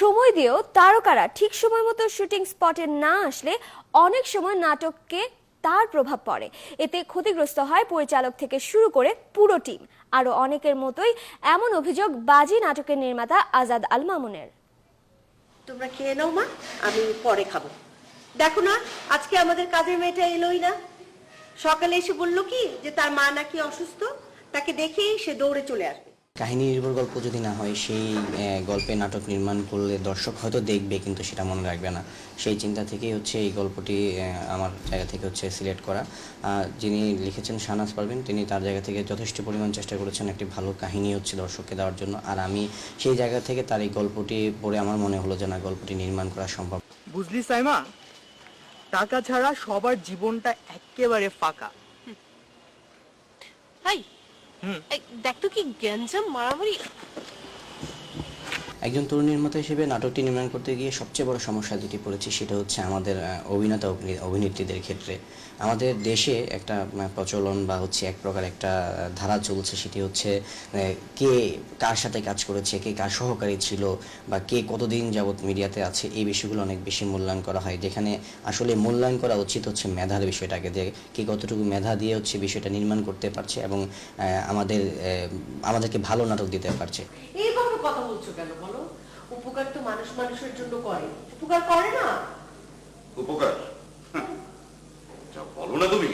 সময় দিয়েও তারকারা ঠিক সময় মতো শুটিং স্পটে না আসলে অনেক সময় নাটককে তার প্রভাব পড়ে। এতে ক্ষতিগ্রস্ত হয় পরিচালক থেকে শুরু করে পুরো টিম। আরও অনেকের মতোই এমন অভিযোগ বাজি নাটকের নির্মাতা আজাদ আল মামুনের। তোমরা খেয়ে নাও মা, আমি পরে খাব। দেখো না, আজকে আমাদের কাজের মেয়েটা এলোই না। সকালে এসে বলল কি যে তার মা নাকি অসুস্থ, তাকে দেখেই সে দৌড়ে চলে আসবে। কাহিনী নির্ভর গল্প যদি না হয় সেই গল্পে নাটক নির্মাণ করলে দর্শক হয়তো দেখবে কিন্তু সেটা মনে রাখবে না। সেই চিন্তা থেকেই হচ্ছে এই গল্পটি আমার জায়গা থেকে হচ্ছে সিলেক্ট করা। যিনি লিখেছেন শাহনাজ পারভিন তিনি তার জায়গা থেকে যথেষ্ট পরিমাণ চেষ্টা করেছেন একটি ভালো কাহিনী হচ্ছে দর্শককে দেওয়ার জন্য। আর আমি সেই জায়গা থেকে তার এই গল্পটি পড়ে আমার মনে হলো যে না গল্পটি নির্মাণ করা সম্ভব। বুঝলি সাইমা টাকা ছাড়া সবার জীবনটা একেবারে ফাঁকা। দেখ তো কি গ্যাঞ্জাম মারামারি? একজন তরুণ নির্মাতা হিসেবে নাটকটি নির্মাণ করতে গিয়ে সবচেয়ে বড় সমস্যা যেটি পড়েছি, সেটা হচ্ছে আমাদের অভিনেতা অভিনে- অভিনেত্রীদের ক্ষেত্রে। আমাদের দেশে একটা প্রচলন বা হচ্ছে এক প্রকার একটা ধারা চলছে, সেটি হচ্ছে কে কার সাথে কাজ করেছে, কে কার সহকারী ছিল বা কে কতদিন যাবত মিডিয়াতে আছে, এই বিষয়গুলো অনেক বেশি মূল্যায়ন করা হয়। যেখানে আসলে মূল্যায়ন করা উচিত হচ্ছে মেধার বিষয়টাকে, যে কে কতটুকু মেধা দিয়ে হচ্ছে বিষয়টা নির্মাণ করতে পারছে এবং আমাদের আমাদেরকে ভালো নাটক দিতে পারছে। কথা বলছো কেন বলো? উপকার তো মানুষ মানুষের জন্য করে। উপকার করে না? উপকার? যা বলো না তুমি।